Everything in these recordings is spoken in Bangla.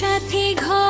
সাথে ঘর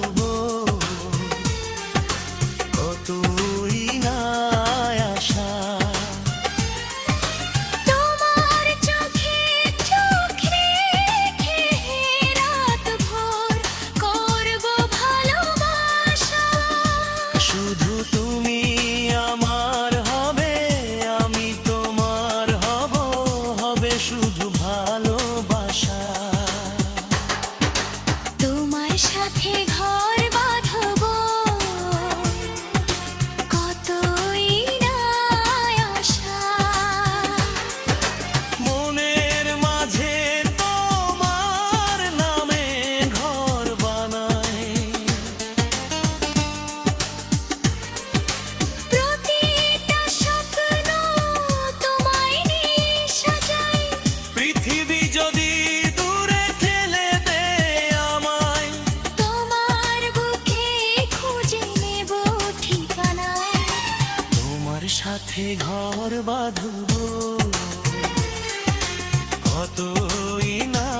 ঘর বাঁধব। কতই না